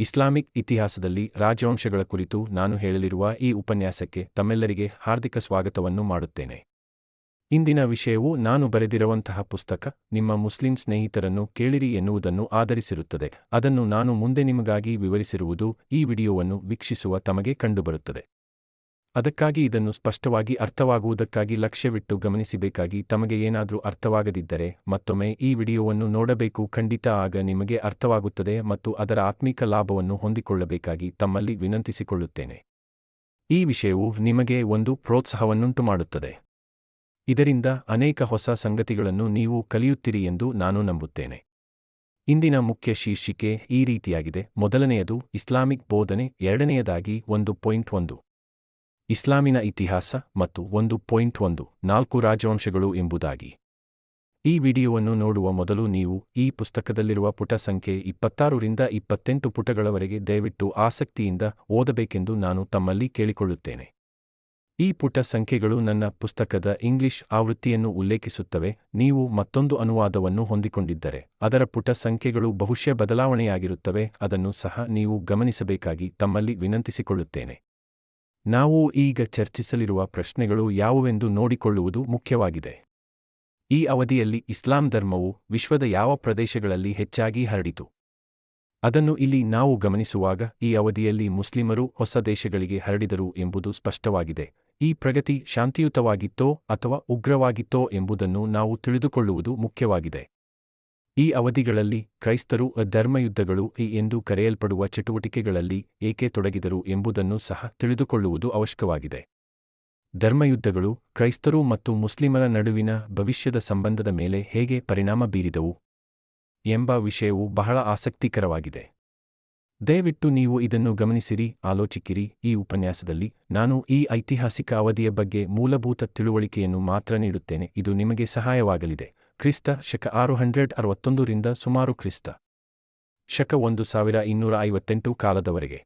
Islamic ಇತಿಹಾಸದಲ್ಲಿ ರಾಜವಂಶಗಳ ಕುರಿತು ನಾನು ಹೇಳಲಿರುವ ಈ ಉಪನ್ಯಾಸಕ್ಕೆ ತಮ್ಮೆಲ್ಲರಿಗೆ ಹಾರ್ದಿಕ ಸ್ವಾಗತವನ್ನು ಮಾಡುತ್ತೇನೆ. ಇಂದಿನ ವಿಷಯವು ನಾನು ಬರೆದಿರುವಂತಹ ಪುಸ್ತಕ, ನಿಮ್ಮ ಮುಸ್ಲಿಂ ಸ್ನೇಹಿತರನ್ನು ಕೇಳಿರಿ ಎನ್ನುವುದನ್ನು ಆಧರಿಸಿರುತ್ತದೆ. ಅದನ್ನು ನಾನು ಮುಂದೆ ನಿಮಗಾಗಿ ವಿವರಿಸಿರುವುದು ಈ ವಿಡಿಯೋವನ್ನು ವೀಕ್ಷಿಸುವ ತಮಗೆ ಕಂಡುಬರುತ್ತದೆ. ಅದಕ್ಕಾಗಿ ಇದನ್ನು ಸ್ಪಷ್ಟವಾಗಿ ಅರ್ಥವಾಗುವುದಕ್ಕಾಗಿ ಲಕ್ಷ್ಯವಿಟ್ಟು ಗಮನಿಸಬೇಕಾಗಿ ತಮಗೆ ಏನಾದರೂ ಅರ್ಥವಾಗದಿದ್ದರೆ ಮತ್ತೊಮ್ಮೆ ಈ ವಿಡಿಯೋವನ್ನು ನೋಡಬೇಕು. ಖಂಡಿತ ಆಗ ನಿಮಗೆ ಅರ್ಥವಾಗುತ್ತದೆ ಮತ್ತು ಅದರ ಆತ್ಮಿಕ ಲಾಭವನ್ನು ಹೊಂದಿಕೊಳ್ಳಬೇಕಾಗಿ ತಮ್ಮಲ್ಲಿ ವಿನಂತಿಸಿಕೊಳ್ಳುತ್ತೇನೆ. ಈ ವಿಷಯವು ನಿಮಗೆ ಒಂದು ಪ್ರೋತ್ಸಾಹವನ್ನುಂಟು ಮಾಡುತ್ತದೆ. ಇದರಿಂದ ಅನೇಕ ಹೊಸ ಸಂಗತಿಗಳನ್ನು ನೀವು ಕಲಿಯುತ್ತೀರಿ ಎಂದು ನಾನು ನಂಬುತ್ತೇನೆ. ಇಂದಿನ ಮುಖ್ಯ ಶೀರ್ಷಿಕೆ ಈ ರೀತಿಯಾಗಿದೆ. ಮೊದಲನೆಯದು ಇಸ್ಲಾಮಿಕ್ ಬೋಧನೆ, ಎರಡನೆಯದಾಗಿ ಒಂದು ಪಾಯಿಂಟ್ ಒಂದು. ಇಸ್ಲಾಮಿನ ಇತಿಹಾಸ ಮತ್ತು ಒಂದು ಪಾಯಿಂಟ್ ಒಂದು ನಾಲ್ಕು ರಾಜವಂಶಗಳು ಎಂಬುದಾಗಿ. ಈ ವಿಡಿಯೋವನ್ನು ನೋಡುವ ಮೊದಲು ನೀವು ಈ ಪುಸ್ತಕದಲ್ಲಿರುವ ಪುಟ ಸಂಖ್ಯೆ ಇಪ್ಪತ್ತಾರರಿಂದ ಇಪ್ಪತ್ತೆಂಟು ಪುಟಗಳವರೆಗೆ ದಯವಿಟ್ಟು ಆಸಕ್ತಿಯಿಂದ ಓದಬೇಕೆಂದು ನಾನು ತಮ್ಮಲ್ಲಿ ಕೇಳಿಕೊಳ್ಳುತ್ತೇನೆ. ಈ ಪುಟ ಸಂಖ್ಯೆಗಳು ನನ್ನ ಪುಸ್ತಕದ ಇಂಗ್ಲಿಷ್ ಆವೃತ್ತಿಯನ್ನು ಉಲ್ಲೇಖಿಸುತ್ತವೆ, ನೀವು ಮತ್ತೊಂದು ಅನುವಾದವನ್ನು ಹೊಂದಿಕೊಂಡಿದ್ದರೆ, ಅದರ ಪುಟ ಸಂಖ್ಯೆಗಳು ಬಹುಶಃ ಬದಲಾವಣೆಯಾಗಿರುತ್ತವೆ, ಅದನ್ನು ಸಹ ನೀವು ಗಮನಿಸಬೇಕಾಗಿ ತಮ್ಮಲ್ಲಿ ವಿನಂತಿಸಿಕೊಳ್ಳುತ್ತೇನೆ. ನಾವು ಈಗ ಚರ್ಚಿಸಲಿರುವ ಪ್ರಶ್ನೆಗಳು ಯಾವುವೆಂದು ನೋಡಿಕೊಳ್ಳುವುದು ಮುಖ್ಯವಾಗಿದೆ. ಈ ಅವಧಿಯಲ್ಲಿ ಇಸ್ಲಾಂ ಧರ್ಮವು ವಿಶ್ವದ ಯಾವ ಪ್ರದೇಶಗಳಲ್ಲಿ ಹೆಚ್ಚಾಗಿ ಹರಡಿತು? ಅದನ್ನು ಇಲ್ಲಿ ನಾವು ಗಮನಿಸುವಾಗ ಈ ಅವಧಿಯಲ್ಲಿ ಮುಸ್ಲಿಮರು ಹೊಸ ದೇಶಗಳಿಗೆ ಹರಡಿದರು ಎಂಬುದು ಸ್ಪಷ್ಟವಾಗಿದೆ. ಈ ಪ್ರಗತಿ ಶಾಂತಿಯುತವಾಗಿತ್ತೋ ಅಥವಾ ಉಗ್ರವಾಗಿತ್ತೋ ಎಂಬುದನ್ನು ನಾವು ತಿಳಿದುಕೊಳ್ಳುವುದು ಮುಖ್ಯವಾಗಿದೆ. ಈ ಅವಧಿಗಳಲ್ಲಿ ಕ್ರೈಸ್ತರು ಧರ್ಮಯುದ್ಧಗಳು ಎಂದು ಕರೆಯಲ್ಪಡುವ ಚಟುವಟಿಕೆಗಳಲ್ಲಿ ಏಕೆ ತೊಡಗಿದರು ಎಂಬುದನ್ನು ಸಹ ತಿಳಿದುಕೊಳ್ಳುವುದು ಅವಶ್ಯಕವಾಗಿದೆ. ಧರ್ಮಯುದ್ಧಗಳು ಕ್ರೈಸ್ತರು ಮತ್ತು ಮುಸ್ಲಿಮರ ನಡುವಿನ ಭವಿಷ್ಯದ ಸಂಬಂಧದ ಮೇಲೆ ಹೇಗೆ ಪರಿಣಾಮ ಬೀರಿದವು ಎಂಬ ವಿಷಯವು ಬಹಳ ಆಸಕ್ತಿಕರವಾಗಿದೆ. ದಯವಿಟ್ಟು ನೀವು ಇದನ್ನು ಗಮನಿಸಿರಿ ಆಲೋಚಿಸಿರಿ ಈ ಉಪನ್ಯಾಸದಲ್ಲಿ ನಾನು ಈ ಐತಿಹಾಸಿಕ ಅವಧಿಯ ಬಗ್ಗೆ ಮೂಲಭೂತ ತಿಳುವಳಿಕೆಯನ್ನು ಮಾತ್ರ ನೀಡುತ್ತೇನೆ. ಇದು ನಿಮಗೆ ಸಹಾಯವಾಗಲಿದೆ. ಕ್ರಿಸ್ತ ಶಕ ಆರು ಹಂಡ್ರೆಡ್ ಅರವತ್ತೊಂದರಿಂದ ಸುಮಾರು ಕ್ರಿಸ್ತ. ಶಕ ಒಂದು ಸಾವಿರ ಇನ್ನೂರ ಐವತ್ತೆಂಟು ಕಾಲದವರೆಗೆ.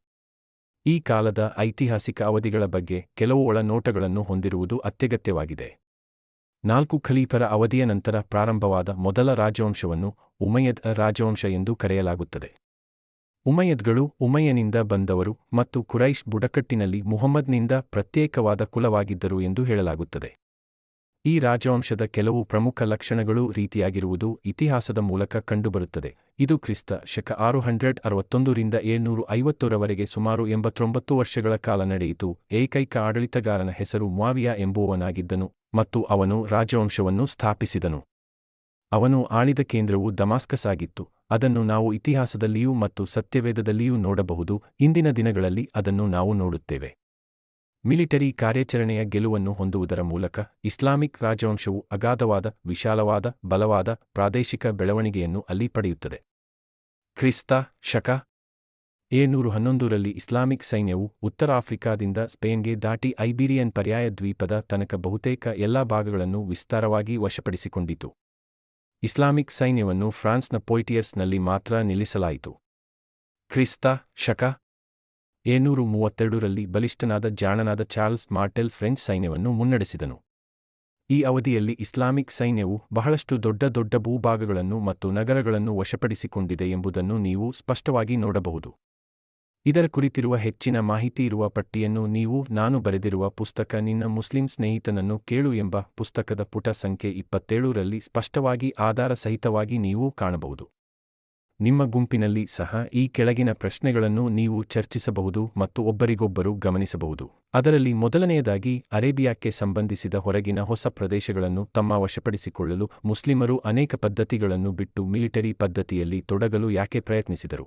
ಈ ಕಾಲದ ಐತಿಹಾಸಿಕ ಅವಧಿಗಳ ಬಗ್ಗೆ ಕೆಲವು ಒಳನೋಟಗಳನ್ನು ಹೊಂದಿರುವುದು ಅತ್ಯಗತ್ಯವಾಗಿದೆ. ನಾಲ್ಕು ಖಲೀಫರ ಅವಧಿಯ ನಂತರ ಪ್ರಾರಂಭವಾದ ಮೊದಲ ರಾಜವಂಶವನ್ನು ಉಮಯದ್ ರಾಜವಂಶ ಎಂದು ಕರೆಯಲಾಗುತ್ತದೆ. ಉಮಯದ್ಗಳು ಉಮಯ್ಯನಿಂದ ಬಂದವರು ಮತ್ತು ಕುರೈಶ್ ಬುಡಕಟ್ಟಿನಲ್ಲಿ ಮುಹಮ್ಮದ್ನಿಂದ ಪ್ರತ್ಯೇಕವಾದ ಕುಲವಾಗಿದ್ದರು ಎಂದು ಹೇಳಲಾಗುತ್ತದೆ. ಈ ರಾಜವಂಶದ ಕೆಲವು ಪ್ರಮುಖ ಲಕ್ಷಣಗಳು ರೀತಿಯಾಗಿರುವುದು ಇತಿಹಾಸದ ಮೂಲಕ ಕಂಡುಬರುತ್ತದೆ. ಇದು ಕ್ರಿಸ್ತ ಶಕ ಆರು ಹಂಡ್ರೆಡ್ ಅರವತ್ತೊಂದರಿಂದ ಏಳ್ನೂರು ಐವತ್ತರವರೆಗೆ ಸುಮಾರು ಎಂಬತ್ತೊಂಬತ್ತು ವರ್ಷಗಳ ಕಾಲ ನಡೆಯಿತು. ಏಕೈಕ ಆಡಳಿತಗಾರನ ಹೆಸರು ಮಾವಿಯಾ ಎಂಬುವನಾಗಿದ್ದನು ಮತ್ತು ಅವನು ರಾಜವಂಶವನ್ನು ಸ್ಥಾಪಿಸಿದನು. ಅವನು ಆಳಿದ ಕೇಂದ್ರವು ದಮಾಸ್ಕಸ್ ಆಗಿತ್ತು. ಅದನ್ನು ನಾವು ಇತಿಹಾಸದಲ್ಲಿಯೂ ಮತ್ತು ಸತ್ಯವೇದದಲ್ಲಿಯೂ ನೋಡಬಹುದು. ಇಂದಿನ ದಿನಗಳಲ್ಲಿ ಅದನ್ನು ನಾವು ನೋಡುತ್ತೇವೆ. ಮಿಲಿಟರಿ ಕಾರ್ಯಾಚರಣೆಯ ಗೆಲುವನ್ನು ಹೊಂದುವುದರ ಮೂಲಕ ಇಸ್ಲಾಮಿಕ್ ರಾಜವಂಶವು ಅಗಾಧವಾದ, ವಿಶಾಲವಾದ, ಬಲವಾದ ಪ್ರಾದೇಶಿಕ ಬೆಳವಣಿಗೆಯನ್ನು ಅಲ್ಲಿ ಪಡೆಯುತ್ತದೆ. ಕ್ರಿಸ್ತ ಶಕ ಏಳ್ನೂರು ಹನ್ನೊಂದರಲ್ಲಿ ಇಸ್ಲಾಮಿಕ್ ಸೈನ್ಯವು ಉತ್ತರ ಆಫ್ರಿಕಾದಿಂದ ಸ್ಪೇನ್ಗೆ ದಾಟಿ ಐಬೀರಿಯನ್ ಪರ್ಯಾಯ ದ್ವೀಪದ ತನಕ ಬಹುತೇಕ ಎಲ್ಲಾ ಭಾಗಗಳನ್ನು ವಿಸ್ತಾರವಾಗಿ ವಶಪಡಿಸಿಕೊಂಡಿತು. ಇಸ್ಲಾಮಿಕ್ ಸೈನ್ಯವನ್ನು ಫ್ರಾನ್ಸ್ನ ಪೊಯಿಟಿಯರ್ಸ್ನಲ್ಲಿ ಮಾತ್ರ ನಿಲ್ಲಿಸಲಾಯಿತು. ಕ್ರಿಸ್ತ ಶಕ ಏಳ್ನೂರು ಮೂವತ್ತೆರಡರಲ್ಲಿ ಬಲಿಷ್ಠನಾದ ಜಾಣನಾದ ಚಾರ್ಲ್ಸ್ ಮಾರ್ಟೆಲ್ ಫ್ರೆಂಚ್ ಸೈನ್ಯವನ್ನು ಮುನ್ನಡೆಸಿದನು. ಈ ಅವಧಿಯಲ್ಲಿ ಇಸ್ಲಾಮಿಕ್ ಸೈನ್ಯವು ಬಹಳಷ್ಟು ದೊಡ್ಡ ದೊಡ್ಡ ಭೂಭಾಗಗಳನ್ನು ಮತ್ತು ನಗರಗಳನ್ನು ವಶಪಡಿಸಿಕೊಂಡಿದೆ ಎಂಬುದನ್ನು ನೀವು ಸ್ಪಷ್ಟವಾಗಿ ನೋಡಬಹುದು. ಇದರ ಕುರಿತಿರುವ ಹೆಚ್ಚಿನ ಮಾಹಿತಿ ಇರುವ ಪಟ್ಟಿಯನ್ನು ನೀವು ನಾನು ಬರೆದಿರುವ ಪುಸ್ತಕ ನಿನ್ನ ಮುಸ್ಲಿಂ ಸ್ನೇಹಿತನನ್ನು ಕೇಳು ಎಂಬ ಪುಸ್ತಕದ ಪುಟ ಸಂಖ್ಯೆ ಇಪ್ಪತ್ತೇಳರಲ್ಲಿ ಸ್ಪಷ್ಟವಾಗಿ ಆಧಾರ ಸಹಿತವಾಗಿ ನೀವು ಕಾಣಬಹುದು. ನಿಮ್ಮ ಗುಂಪಿನಲ್ಲಿ ಸಹ ಈ ಕೆಳಗಿನ ಪ್ರಶ್ನೆಗಳನ್ನು ನೀವು ಚರ್ಚಿಸಬಹುದು ಮತ್ತು ಒಬ್ಬರಿಗೊಬ್ಬರು ಗಮನಿಸಬಹುದು. ಅದರಲ್ಲಿ ಮೊದಲನೆಯದಾಗಿ ಅರೇಬಿಯಾಕ್ಕೆ ಸಂಬಂಧಿಸಿದ ಹೊರಗಿನ ಹೊಸ ಪ್ರದೇಶಗಳನ್ನು ತಮ್ಮ ವಶಪಡಿಸಿಕೊಳ್ಳಲು ಮುಸ್ಲಿಮರು ಅನೇಕ ಪದ್ಧತಿಗಳನ್ನು ಬಿಟ್ಟು ಮಿಲಿಟರಿ ಪದ್ಧತಿಯಲ್ಲಿ ತೊಡಗಲು ಯಾಕೆ ಪ್ರಯತ್ನಿಸಿದರು?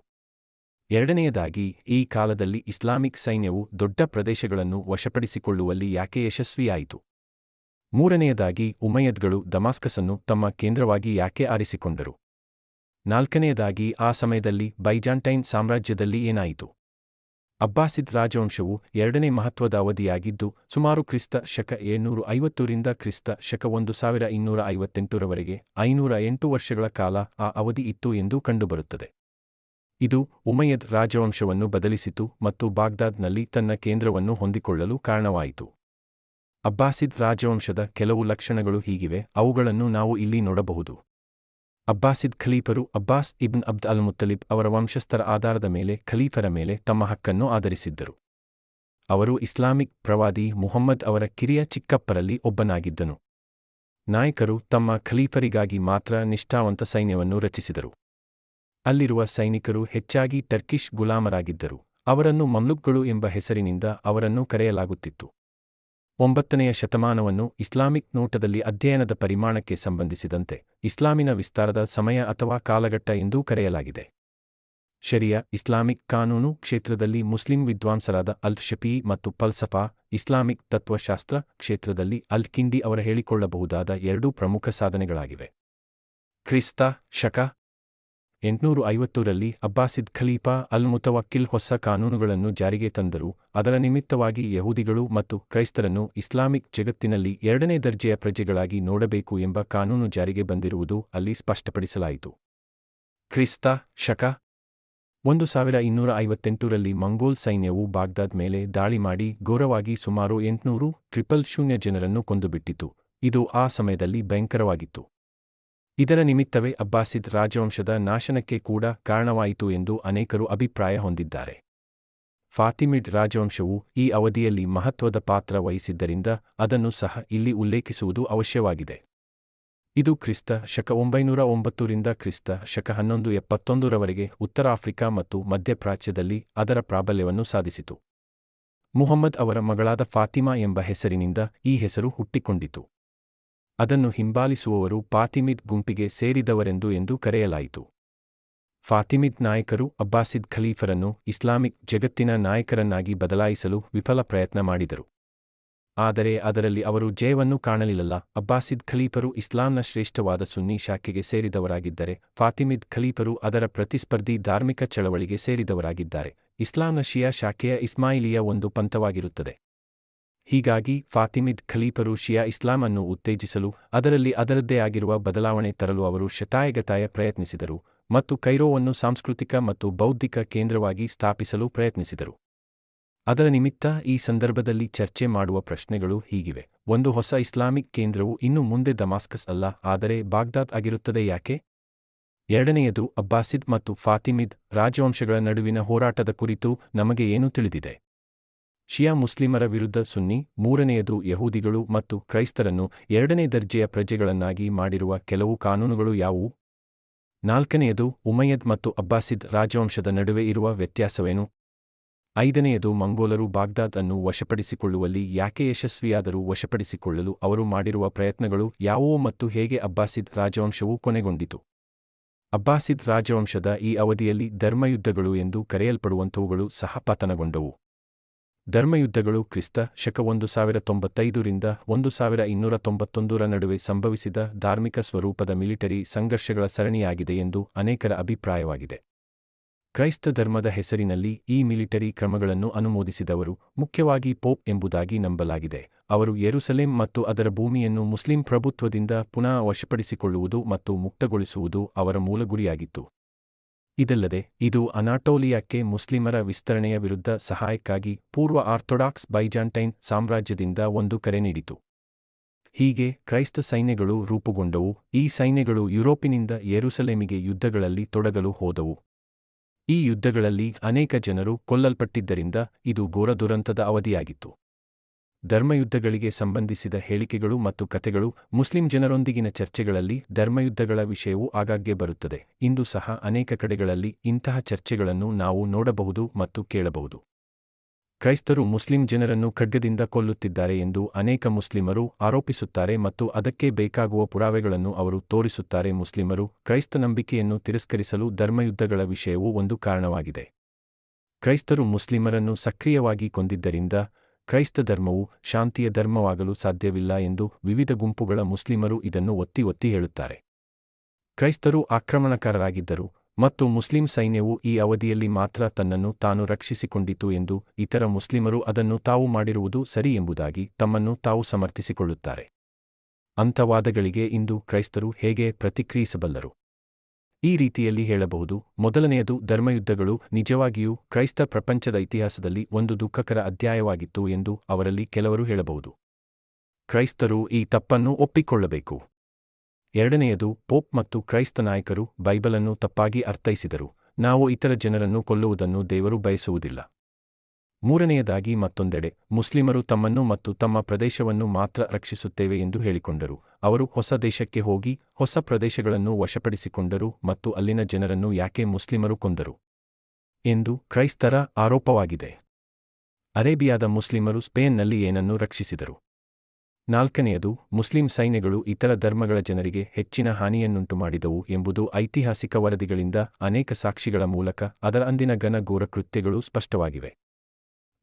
ಎರಡನೆಯದಾಗಿ, ಈ ಕಾಲದಲ್ಲಿ ಇಸ್ಲಾಮಿಕ್ ಸೈನ್ಯವು ದೊಡ್ಡ ಪ್ರದೇಶಗಳನ್ನು ವಶಪಡಿಸಿಕೊಳ್ಳುವಲ್ಲಿ ಯಾಕೆ ಯಶಸ್ವಿಯಾಯಿತು? ಮೂರನೆಯದಾಗಿ, ಉಮಯದ್ಗಳು ದಮಾಸ್ಕಸನ್ನು ತಮ್ಮ ಕೇಂದ್ರವಾಗಿ ಯಾಕೆ ಆರಿಸಿಕೊಂಡರು? ನಾಲ್ಕನೆಯದಾಗಿ, ಆ ಸಮಯದಲ್ಲಿ ಬೈಜಾಂಟೈನ್ ಸಾಮ್ರಾಜ್ಯದಲ್ಲಿ ಏನಾಯಿತು? ಅಬ್ಬಾಸಿದ್ ರಾಜವಂಶವು ಎರಡನೇ ಮಹತ್ವದ ಅವಧಿಯಾಗಿದ್ದು, ಸುಮಾರು ಕ್ರಿಸ್ತ ಶಕ ಏಳ್ನೂರು ಐವತ್ತರಿಂದ ಕ್ರಿಸ್ತ ಶಕ ಒಂದು ಸಾವಿರ ಇನ್ನೂರ ಐವತ್ತೆಂಟರವರೆಗೆ ಐನೂರ ಎಂಟು ವರ್ಷಗಳ ಕಾಲ ಆ ಅವಧಿ ಇತ್ತು ಎಂದು ಕಂಡುಬರುತ್ತದೆ. ಇದು ಉಮಯದ್ ರಾಜವಂಶವನ್ನು ಬದಲಿಸಿತು ಮತ್ತು ಬಾಗ್ದಾದ್ನಲ್ಲಿ ತನ್ನ ಕೇಂದ್ರವನ್ನು ಹೊಂದಿಕೊಳ್ಳಲು ಕಾರಣವಾಯಿತು. ಅಬ್ಬಾಸಿದ್ ರಾಜವಂಶದ ಕೆಲವು ಲಕ್ಷಣಗಳು ಹೀಗಿವೆ, ಅವುಗಳನ್ನು ನಾವು ಇಲ್ಲಿ ನೋಡಬಹುದು. ಅಬ್ಬಾಸಿದ್ ಖಲೀಫರು ಅಬ್ಬಾಸ್ ಇಬ್ನ್ ಅಬ್ದ್ ಅಲ್ ಮುತ್ತಲಿಬ್ ಅವರ ವಂಶಸ್ಥರ ಆಧಾರದ ಮೇಲೆ ಖಲೀಫರ ಮೇಲೆ ತಮ್ಮ ಹಕ್ಕನ್ನು ಆಧರಿಸಿದ್ದರು. ಅವರು ಇಸ್ಲಾಮಿಕ್ ಪ್ರವಾದಿ ಮುಹಮ್ಮದ್ ಅವರ ಕಿರಿಯ ಚಿಕ್ಕಪ್ಪರಲ್ಲಿ ಒಬ್ಬನಾಗಿದ್ದನು. ನಾಯಕರು ತಮ್ಮ ಖಲೀಫರಿಗಾಗಿ ಮಾತ್ರ ನಿಷ್ಠಾವಂತ ಸೈನ್ಯವನ್ನು ರಚಿಸಿದರು. ಅಲ್ಲಿರುವ ಸೈನಿಕರು ಹೆಚ್ಚಾಗಿ ಟರ್ಕಿಶ್ ಗುಲಾಮರಾಗಿದ್ದರು. ಅವರನ್ನು ಮಮ್ಲುಕ್ಗಳು ಎಂಬ ಹೆಸರಿನಿಂದ ಅವರನ್ನು ಕರೆಯಲಾಗುತ್ತಿತ್ತು. ಒಂಬತ್ತನೆಯ ಶತಮಾನವನ್ನು ಇಸ್ಲಾಮಿಕ್ ನೋಟದಲ್ಲಿ ಅಧ್ಯಯನದ ಪರಿಮಾಣಕ್ಕೆ ಸಂಬಂಧಿಸಿದಂತೆ ಇಸ್ಲಾಮಿನ ವಿಸ್ತಾರದ ಸಮಯ ಅಥವಾ ಕಾಲಘಟ್ಟ ಎಂದೂ ಕರೆಯಲಾಗಿದೆ. ಶರಿಯಾ, ಇಸ್ಲಾಮಿಕ್ ಕಾನೂನು ಕ್ಷೇತ್ರದಲ್ಲಿ ಮುಸ್ಲಿಂ ವಿದ್ವಾಂಸರಾದ ಅಲ್ ಶಫಿ ಮತ್ತು ಫಲ್ಸಫಾ, ಇಸ್ಲಾಮಿಕ್ ತತ್ವಶಾಸ್ತ್ರ ಕ್ಷೇತ್ರದಲ್ಲಿ ಅಲ್ ಕಿಂಡಿ ಅವರ ಹೇಳಿಕೊಳ್ಳಬಹುದಾದ ಎರಡೂ ಪ್ರಮುಖ ಸಾಧನೆಗಳಾಗಿವೆ. ಕ್ರಿಸ್ತ, ಶಕ ಎಂಟುನೂರು ಐವತ್ತರಲ್ಲಿ ಅಬ್ಬಾಸಿದ್ ಖಲೀಫಾ ಅಲ್ ಮುತವಕ್ಕಿಲ್ ಹೊಸ ಕಾನೂನುಗಳನ್ನು ಜಾರಿಗೆ ತಂದರು. ಅದರ ನಿಮಿತ್ತವಾಗಿ ಯಹೂದಿಗಳು ಮತ್ತು ಕ್ರೈಸ್ತರನ್ನು ಇಸ್ಲಾಮಿಕ್ ಜಗತ್ತಿನಲ್ಲಿ ಎರಡನೇ ದರ್ಜೆಯ ಪ್ರಜೆಗಳಾಗಿ ನೋಡಬೇಕು ಎಂಬ ಕಾನೂನು ಜಾರಿಗೆ ಬಂದಿರುವುದು ಅಲ್ಲಿ ಸ್ಪಷ್ಟಪಡಿಸಲಾಯಿತು. ಕ್ರಿಸ್ತ, ಶಕ. ಒಂದು ಸಾವಿರ ಇನ್ನೂರ ಐವತ್ತೆಂಟರಲ್ಲಿ ಮಂಗೋಲ್ ಸೈನ್ಯವು ಬಾಗ್ದಾದ್ ಮೇಲೆ ದಾಳಿ ಮಾಡಿ ಘೋರವಾಗಿ ಸುಮಾರು ಎಂಟುನೂರು ಟ್ರಿಪಲ್ ಶೂನ್ಯ ಜನರನ್ನು ಕೊಂದುಬಿಟ್ಟಿತು. ಇದು ಆ ಸಮಯದಲ್ಲಿ ಭಯಂಕರವಾಗಿತ್ತು. ಇದರ ನಿಮಿತ್ತವೇ ಅಬ್ಬಾಸಿದ್ ರಾಜವಂಶದ ನಾಶನಕ್ಕೆ ಕೂಡ ಕಾರಣವಾಯಿತು ಎಂದು ಅನೇಕರು ಅಭಿಪ್ರಾಯ ಹೊಂದಿದ್ದಾರೆ. ಫಾತಿಮಿಡ್ ರಾಜವಂಶವು ಈ ಅವಧಿಯಲ್ಲಿ ಮಹತ್ವದ ಪಾತ್ರ ವಹಿಸಿದ್ದರಿಂದ ಅದನ್ನು ಸಹ ಇಲ್ಲಿ ಉಲ್ಲೇಖಿಸುವುದು ಅವಶ್ಯವಾಗಿದೆ. ಇದು ಕ್ರಿಸ್ತ ಶಕ ಒಂಬೈನೂರ ಒಂಬತ್ತರಿಂದ ಕ್ರಿಸ್ತ ಶಕ ಹನ್ನೊಂದು ಎಪ್ಪತ್ತೊಂದರವರೆಗೆ ಉತ್ತರ ಆಫ್ರಿಕಾ ಮತ್ತು ಮಧ್ಯಪ್ರಾಚ್ಯದಲ್ಲಿ ಅದರ ಪ್ರಾಬಲ್ಯವನ್ನು ಸಾಧಿಸಿತು. ಮುಹಮ್ಮದ್ ಅವರ ಮಗಳಾದ ಫಾತಿಮಾ ಎಂಬ ಹೆಸರಿನಿಂದ ಈ ಹೆಸರು ಹುಟ್ಟಿಕೊಂಡಿತು. ಅದನ್ನು ಹಿಂಬಾಲಿಸುವವರು ಫಾತಿಮಿದ್ ಗುಂಪಿಗೆ ಸೇರಿದವರೆಂದು ಎಂದು ಕರೆಯಲಾಯಿತು. ಫಾತಿಮಿದ್ ನಾಯಕರು ಅಬ್ಬಾಸಿದ್ ಖಲೀಫರನ್ನು ಇಸ್ಲಾಮಿಕ್ ಜಗತ್ತಿನ ನಾಯಕರನ್ನಾಗಿ ಬದಲಾಯಿಸಲು ವಿಫಲ ಪ್ರಯತ್ನ ಮಾಡಿದರು. ಆದರೆ ಅದರಲ್ಲಿ ಅವರು ಜಯವನ್ನು ಕಾಣಲಿಲ್ಲ ಅಬ್ಬಾಸಿದ್ ಖಲೀಫರು ಇಸ್ಲಾಂನ ಶ್ರೇಷ್ಠವಾದ ಸುನ್ನಿ ಶಾಖೆಗೆ ಸೇರಿದವರಾಗಿದ್ದರೆ, ಫಾತಿಮಿದ್ ಖಲೀಫರು ಅದರ ಪ್ರತಿಸ್ಪರ್ಧಿ ಧಾರ್ಮಿಕ ಚಳವಳಿಗೆ ಸೇರಿದವರಾಗಿದ್ದಾರೆ. ಇಸ್ಲಾಂನ ಶಿಯಾ ಶಾಖೆಯ ಇಸ್ಮಾಯಿಲಿಯ ಒಂದು ಪಂಥವಾಗಿರುತ್ತದೆ. ಹೀಗಾಗಿ ಫಾತಿಮಿದ್ ಖಲೀಫರು ಶಿಯಾ ಇಸ್ಲಾಂ ಅನ್ನು ಉತ್ತೇಜಿಸಲು, ಅದರಲ್ಲಿ ಅದರದ್ದೇ ಆಗಿರುವ ಬದಲಾವಣೆ ತರಲು ಅವರು ಶತಾಯಗತಾಯ ಪ್ರಯತ್ನಿಸಿದರು ಮತ್ತು ಕೈರೋವನ್ನು ಸಾಂಸ್ಕೃತಿಕ ಮತ್ತು ಬೌದ್ಧಿಕ ಕೇಂದ್ರವಾಗಿ ಸ್ಥಾಪಿಸಲು ಪ್ರಯತ್ನಿಸಿದರು. ಅದರ ನಿಮಿತ್ತ ಈ ಸಂದರ್ಭದಲ್ಲಿ ಚರ್ಚೆ ಮಾಡುವ ಪ್ರಶ್ನೆಗಳು ಹೀಗಿವೆ. ಒಂದು ಹೊಸ ಇಸ್ಲಾಮಿಕ್ ಕೇಂದ್ರವು ಇನ್ನು ಮುಂದೆ ದಮಾಸ್ಕಸ್ ಅಲ್ಲ, ಆದರೆ ಬಾಗ್ದಾದ್ ಆಗಿರುತ್ತದೆ ಯಾಕೆ? ಎರಡನೆಯದು ಅಬ್ಬಾಸಿದ್ ಮತ್ತು ಫಾತಿಮಿದ್ ರಾಜವಂಶಗಳ ನಡುವಿನ ಹೋರಾಟದ ಕುರಿತು ನಮಗೆ ಏನು ತಿಳಿದಿದೆ? ಶಿಯಾ ಮುಸ್ಲಿಮರ ವಿರುದ್ಧ ಸುನ್ನಿ, ಮೂರನೆಯದು ಯಹೂದಿಗಳು ಮತ್ತು ಕ್ರೈಸ್ತರನ್ನು ಎರಡನೇ ದರ್ಜೆಯ ಪ್ರಜೆಗಳನ್ನಾಗಿ ಮಾಡಿರುವ ಕೆಲವು ಕಾನೂನುಗಳು ಯಾವುವು? ನಾಲ್ಕನೆಯದು, ಉಮಯದ್ ಮತ್ತು ಅಬ್ಬಾಸಿದ್ ರಾಜವಂಶದ ನಡುವೆ ಇರುವ ವ್ಯತ್ಯಾಸವೇನು? ಐದನೆಯದು, ಮಂಗೋಲರು ಬಾಗ್ದಾದ್ ಅನ್ನು ವಶಪಡಿಸಿಕೊಳ್ಳುವಲ್ಲಿ ಯಾಕೆ ಯಶಸ್ವಿಯಾದರೂ ವಶಪಡಿಸಿಕೊಳ್ಳಲು ಅವರು ಮಾಡಿರುವ ಪ್ರಯತ್ನಗಳು ಯಾವುವು ಮತ್ತು ಹೇಗೆ ಅಬ್ಬಾಸಿದ್ ರಾಜವಂಶವು ಕೊನೆಗೊಂಡಿತು? ಅಬ್ಬಾಸಿದ್ ರಾಜವಂಶದ ಈ ಅವಧಿಯಲ್ಲಿ ಧರ್ಮಯುದ್ಧಗಳು ಎಂದು ಕರೆಯಲ್ಪಡುವಂಥವುಗಳು ಸಹ ಪತನಗೊಂಡವು. ಧರ್ಮಯುದ್ಧಗಳು ಕ್ರಿಸ್ತ ಶಕ ಒಂದು ಸಾವಿರ ತೊಂಬತ್ತೈದರಿಂದ ಒಂದು ಸಾವಿರ ಇನ್ನೂರ ತೊಂಬತ್ತೊಂದರ ನಡುವೆ ಸಂಭವಿಸಿದ ಧಾರ್ಮಿಕ ಸ್ವರೂಪದ ಮಿಲಿಟರಿ ಸಂಘರ್ಷಗಳ ಸರಣಿಯಾಗಿದೆ ಎಂದು ಅನೇಕರ ಅಭಿಪ್ರಾಯವಾಗಿದೆ. ಕ್ರೈಸ್ತ ಧರ್ಮದ ಹೆಸರಿನಲ್ಲಿ ಈ ಮಿಲಿಟರಿ ಕ್ರಮಗಳನ್ನು ಅನುಮೋದಿಸಿದವರು ಮುಖ್ಯವಾಗಿ ಪೋಪ್ ಎಂಬುದಾಗಿ ನಂಬಲಾಗಿದೆ. ಅವರು ಯೆರೂಸಲೇಂ ಮತ್ತು ಅದರ ಭೂಮಿಯನ್ನು ಮುಸ್ಲಿಂ ಪ್ರಭುತ್ವದಿಂದ ಪುನಃ ವಶಪಡಿಸಿಕೊಳ್ಳುವುದು ಮತ್ತು ಮುಕ್ತಗೊಳಿಸುವುದು ಅವರ ಮೂಲ ಗುರಿಯಾಗಿತ್ತು. ಇದಲ್ಲದೆ, ಇದು ಅನಾಟೋಲಿಯಾಕ್ಕೆ ಮುಸ್ಲಿಮರ ವಿಸ್ತರಣೆಯ ವಿರುದ್ಧ ಸಹಾಯಕ್ಕಾಗಿ ಪೂರ್ವ ಆರ್ಥೋಡಾಕ್ಸ್ ಬೈಜಾಂಟೈನ್ ಸಾಮ್ರಾಜ್ಯದಿಂದ ಒಂದು ಕರೆ ನೀಡಿತು. ಹೀಗೆ ಕ್ರೈಸ್ತ ಸೈನ್ಯಗಳು ರೂಪುಗೊಂಡವು, ಈ ಸೈನ್ಯಗಳು ಯುರೋಪಿನಿಂದ ಯೆರೂಸಲೇಮಿಗೆ ಯುದ್ಧಗಳಲ್ಲಿ ತೊಡಗಲು ಹೋದವು. ಈ ಯುದ್ಧಗಳಲ್ಲಿ ಅನೇಕ ಜನರು ಕೊಲ್ಲಲ್ಪಟ್ಟಿದ್ದರಿಂದ ಇದು ಘೋರ ದುರಂತದ ಅವಧಿಯಾಗಿತ್ತು. ಧರ್ಮಯುದ್ಧಗಳಿಗೆ ಸಂಬಂಧಿಸಿದ ಹೇಳಿಕೆಗಳು ಮತ್ತು ಕಥೆಗಳು ಮುಸ್ಲಿಂ ಜನರೊಂದಿಗಿನ ಚರ್ಚೆಗಳಲ್ಲಿ ಧರ್ಮಯುದ್ಧಗಳ ವಿಷಯವು ಆಗಾಗ್ಗೆ ಬರುತ್ತದೆ. ಇಂದು ಸಹ ಅನೇಕ ಕಡೆಗಳಲ್ಲಿ ಇಂತಹ ಚರ್ಚೆಗಳನ್ನು ನಾವು ನೋಡಬಹುದು ಮತ್ತು ಕೇಳಬಹುದು. ಕ್ರೈಸ್ತರು ಮುಸ್ಲಿಂ ಜನರನ್ನು ಖಡ್ಗದಿಂದ ಕೊಲ್ಲುತ್ತಿದ್ದಾರೆ ಎಂದು ಅನೇಕ ಮುಸ್ಲಿಮರು ಆರೋಪಿಸುತ್ತಾರೆ ಮತ್ತು ಅದಕ್ಕೆ ಬೇಕಾಗುವ ಪುರಾವೆಗಳನ್ನು ಅವರು ತೋರಿಸುತ್ತಾರೆ. ಮುಸ್ಲಿಮರು ಕ್ರೈಸ್ತ ನಂಬಿಕೆಯನ್ನು ತಿರಸ್ಕರಿಸಲು ಧರ್ಮಯುದ್ಧಗಳ ವಿಷಯವೂ ಒಂದು ಕಾರಣವಾಗಿದೆ. ಕ್ರೈಸ್ತರು ಮುಸ್ಲಿಮರನ್ನು ಸಕ್ರಿಯವಾಗಿ ಕೊಂದಿದ್ದರಿಂದ ಕ್ರೈಸ್ತ ಧರ್ಮವು ಶಾಂತಿಯ ಧರ್ಮವಾಗಲು ಸಾಧ್ಯವಿಲ್ಲ ಎಂದು ವಿವಿಧ ಗುಂಪುಗಳ ಮುಸ್ಲಿಮರು ಇದನ್ನು ಒತ್ತಿ ಒತ್ತಿ ಹೇಳುತ್ತಾರೆ. ಕ್ರೈಸ್ತರು ಆಕ್ರಮಣಕಾರರಾಗಿದ್ದರು ಮತ್ತು ಮುಸ್ಲಿಂ ಸೈನ್ಯವು ಈ ಅವಧಿಯಲ್ಲಿ ಮಾತ್ರ ತನ್ನನ್ನು ತಾನು ರಕ್ಷಿಸಿಕೊಂಡಿತು ಎಂದು ಇತರ ಮುಸ್ಲಿಮರು ಅದನ್ನು ತಾವು ಮಾಡಿರುವುದು ಸರಿ ಎಂಬುದಾಗಿ ತಮ್ಮನ್ನು ತಾವು ಸಮರ್ಥಿಸಿಕೊಳ್ಳುತ್ತಾರೆ. ಅಂಥವಾದಗಳಿಗೆ ಇಂದು ಕ್ರೈಸ್ತರು ಹೇಗೆ ಪ್ರತಿಕ್ರಿಯಿಸಬಲ್ಲರು? ಈ ರೀತಿಯಲ್ಲಿ ಹೇಳಬಹುದು, ಮೊದಲನೆಯದು ಧರ್ಮಯುದ್ಧಗಳು ನಿಜವಾಗಿಯೂ ಕ್ರೈಸ್ತ ಪ್ರಪಂಚದ ಇತಿಹಾಸದಲ್ಲಿ ಒಂದು ದುಃಖಕರ ಅಧ್ಯಾಯವಾಗಿತ್ತು ಎಂದು ಅವರಲ್ಲಿ ಕೆಲವರು ಹೇಳಬಹುದು. ಕ್ರೈಸ್ತರು ಈ ತಪ್ಪನ್ನು ಒಪ್ಪಿಕೊಳ್ಳಬೇಕು. ಎರಡನೆಯದು, ಪೋಪ್ ಮತ್ತು ಕ್ರೈಸ್ತ ನಾಯಕರು ಬೈಬಲನ್ನು ತಪ್ಪಾಗಿ ಅರ್ಥೈಸಿದರು. ನಾವು ಇತರ ಜನರನ್ನು ಕೊಲ್ಲುವುದನ್ನು ದೇವರು ಬಯಸುವುದಿಲ್ಲ. ಮೂರನೆಯದಾಗಿ ಮತ್ತೊಂದೆಡೆ, ಮುಸ್ಲಿಮರು ತಮ್ಮನ್ನು ಮತ್ತು ತಮ್ಮ ಪ್ರದೇಶವನ್ನು ಮಾತ್ರ ರಕ್ಷಿಸುತ್ತೇವೆ ಎಂದು ಹೇಳಿಕೊಂಡರು. ಅವರು ಹೊಸ ದೇಶಕ್ಕೆ ಹೋಗಿ, ಹೊಸ ಪ್ರದೇಶಗಳನ್ನು ವಶಪಡಿಸಿಕೊಂಡರು ಮತ್ತು ಅಲ್ಲಿನ ಜನರನ್ನು ಯಾಕೆ ಮುಸ್ಲಿಮರು ಕೊಂದರು ಎಂದು ಕ್ರೈಸ್ತರ ಆರೋಪವಾಗಿದೆ. ಅರೇಬಿಯಾದ ಮುಸ್ಲಿಮರು ಸ್ಪೇನ್ನಲ್ಲಿ ಏನನ್ನು ರಕ್ಷಿಸಿದರು? ನಾಲ್ಕನೆಯದು, ಮುಸ್ಲಿಂ ಸೈನ್ಯಗಳು ಇತರ ಧರ್ಮಗಳ ಜನರಿಗೆ ಹೆಚ್ಚಿನ ಹಾನಿಯನ್ನುಂಟು ಮಾಡಿದವು ಎಂಬುದು ಐತಿಹಾಸಿಕ ವರದಿಗಳಿಂದ ಅನೇಕ ಸಾಕ್ಷಿಗಳ ಮೂಲಕ ಅದರ ಅಂದಿನ ಘನ ಘೋರ ಕೃತ್ಯಗಳು ಸ್ಪಷ್ಟವಾಗಿವೆ.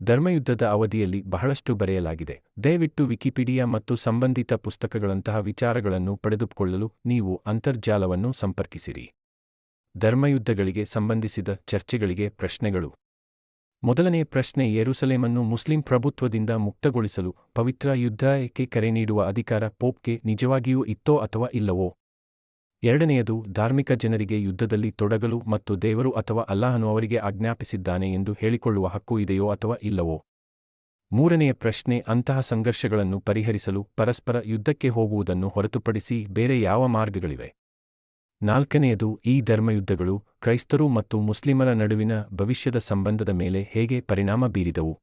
ಧರ್ಮಯುದ್ಧದ ಅವಧಿಯಲ್ಲಿ ಬಹಳಷ್ಟು ಬರೆಯಲಾಗಿದೆ. ದಯವಿಟ್ಟು ವಿಕಿಪೀಡಿಯಾ ಮತ್ತು ಸಂಬಂಧಿತ ಪುಸ್ತಕಗಳಂತಹ ವಿಚಾರಗಳನ್ನು ಪಡೆದುಕೊಳ್ಳಲು ನೀವು ಅಂತರ್ಜಾಲವನ್ನು ಸಂಪರ್ಕಿಸಿರಿ. ಧರ್ಮಯುದ್ಧಗಳಿಗೆ ಸಂಬಂಧಿಸಿದ ಚರ್ಚೆಗಳಿಗೆ ಪ್ರಶ್ನೆಗಳು. ಮೊದಲನೇ ಪ್ರಶ್ನೆ, ಯೆರೂಸಲೇಮನ್ನು ಮುಸ್ಲಿಂ ಪ್ರಭುತ್ವದಿಂದ ಮುಕ್ತಗೊಳಿಸಲು ಪವಿತ್ರ ಯುದ್ಧಕ್ಕೆ ಕರೆ ನೀಡುವ ಅಧಿಕಾರ ಪೋಪ್ಗೆ ನಿಜವಾಗಿಯೂ ಇತ್ತೋ ಅಥವಾ ಇಲ್ಲವೋ? ಎರಡನೆಯದು ಧಾರ್ಮಿಕ ಜನರಿಗೆ ಯುದ್ಧದಲ್ಲಿ ತೊಡಗಲು ಮತ್ತು ದೇವರು ಅಥವಾ ಅಲ್ಲಾಹನು ಅವರಿಗೆ ಆಜ್ಞಾಪಿಸಿದ್ದಾನೆ ಎಂದು ಹೇಳಿಕೊಳ್ಳುವ ಹಕ್ಕು ಇದೆಯೋ ಅಥವಾ ಇಲ್ಲವೋ? ಮೂರನೆಯ ಪ್ರಶ್ನೆ, ಅಂತಹ ಸಂಘರ್ಷಗಳನ್ನು ಪರಿಹರಿಸಲು ಪರಸ್ಪರ ಯುದ್ಧಕ್ಕೆ ಹೋಗುವುದನ್ನು ಹೊರತುಪಡಿಸಿ ಬೇರೆ ಯಾವ ಮಾರ್ಗಗಳಿವೆ? ನಾಲ್ಕನೆಯದು, ಈ ಧರ್ಮಯುದ್ಧಗಳು ಕ್ರೈಸ್ತರು ಮತ್ತು ಮುಸ್ಲಿಮರ ನಡುವಿನ ಭವಿಷ್ಯದ ಸಂಬಂಧದ ಮೇಲೆ ಹೇಗೆ ಪರಿಣಾಮ ಬೀರಿದವು?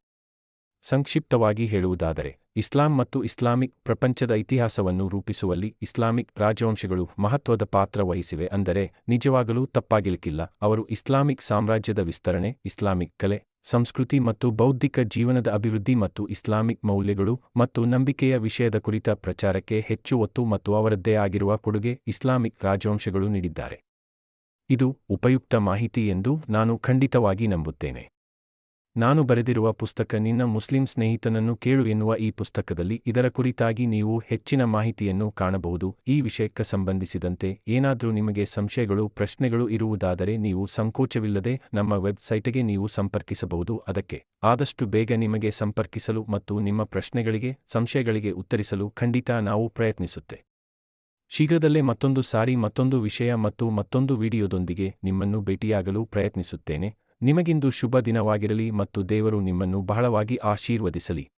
ಸಂಕ್ಷಿಪ್ತವಾಗಿ ಹೇಳುವುದಾದರೆ ಇಸ್ಲಾಂ ಮತ್ತು ಇಸ್ಲಾಮಿಕ್ ಪ್ರಪಂಚದ ಇತಿಹಾಸವನ್ನು ರೂಪಿಸುವಲ್ಲಿ ಇಸ್ಲಾಮಿಕ್ ರಾಜವಂಶಗಳು ಮಹತ್ವದ ಪಾತ್ರ ವಹಿಸಿವೆ ಅಂದರೆ ನಿಜವಾಗಲೂ ತಪ್ಪಾಗಿಲಿಕ್ಕಿಲ್ಲ. ಅವರು ಇಸ್ಲಾಮಿಕ್ ಸಾಮ್ರಾಜ್ಯದ ವಿಸ್ತರಣೆ, ಇಸ್ಲಾಮಿಕ್ ಕಲೆ, ಸಂಸ್ಕೃತಿ ಮತ್ತು ಬೌದ್ಧಿಕ ಜೀವನದ ಅಭಿವೃದ್ಧಿ ಮತ್ತು ಇಸ್ಲಾಮಿಕ್ ಮೌಲ್ಯಗಳು ಮತ್ತು ನಂಬಿಕೆಯ ವಿಷಯದ ಕುರಿತ ಪ್ರಚಾರಕ್ಕೆ ಹೆಚ್ಚು ಒತ್ತು ಮತ್ತು ಅವರದ್ದೇ ಆಗಿರುವ ಕೊಡುಗೆ ಇಸ್ಲಾಮಿಕ್ ರಾಜವಂಶಗಳು ನೀಡಿದ್ದಾರೆ. ಇದು ಉಪಯುಕ್ತ ಮಾಹಿತಿ ಎಂದು ನಾನು ಖಂಡಿತವಾಗಿ ನಂಬುತ್ತೇನೆ. ನಾನು ಬರೆದಿರುವ ಪುಸ್ತಕ ನಿನ್ನ ಮುಸ್ಲಿಂ ಸ್ನೇಹಿತನನ್ನು ಕೇಳು ಎನ್ನುವ ಈ ಪುಸ್ತಕದಲ್ಲಿ ಇದರ ಕುರಿತಾಗಿ ನೀವು ಹೆಚ್ಚಿನ ಮಾಹಿತಿಯನ್ನು ಕಾಣಬಹುದು. ಈ ವಿಷಯಕ್ಕೆ ಸಂಬಂಧಿಸಿದಂತೆ ಏನಾದರೂ ನಿಮಗೆ ಸಂಶಯಗಳು, ಪ್ರಶ್ನೆಗಳು ಇರುವುದಾದರೆ ನೀವು ಸಂಕೋಚವಿಲ್ಲದೆ ನಮ್ಮ ವೆಬ್ಸೈಟ್ಗೆ ನೀವು ಸಂಪರ್ಕಿಸಬಹುದು. ಅದಕ್ಕೆ ಆದಷ್ಟು ಬೇಗ ನಿಮಗೆ ಸಂಪರ್ಕಿಸಲು ಮತ್ತು ನಿಮ್ಮ ಪ್ರಶ್ನೆಗಳಿಗೆ, ಸಂಶಯಗಳಿಗೆ ಉತ್ತರಿಸಲು ಖಂಡಿತ ನಾವು ಪ್ರಯತ್ನಿಸುತ್ತೆ ಶೀಘ್ರದಲ್ಲೇ ಮತ್ತೊಂದು ಸಾರಿ, ಮತ್ತೊಂದು ವಿಷಯ ಮತ್ತು ಮತ್ತೊಂದು ವಿಡಿಯೋದೊಂದಿಗೆ ನಿಮ್ಮನ್ನು ಭೇಟಿಯಾಗಲು ಪ್ರಯತ್ನಿಸುತ್ತೇನೆ. ನಿಮಗಿಂದು ಶುಭ ದಿನವಾಗಿರಲಿ ಮತ್ತು ದೇವರು ನಿಮ್ಮನ್ನು ಬಹಳವಾಗಿ ಆಶೀರ್ವದಿಸಲಿ.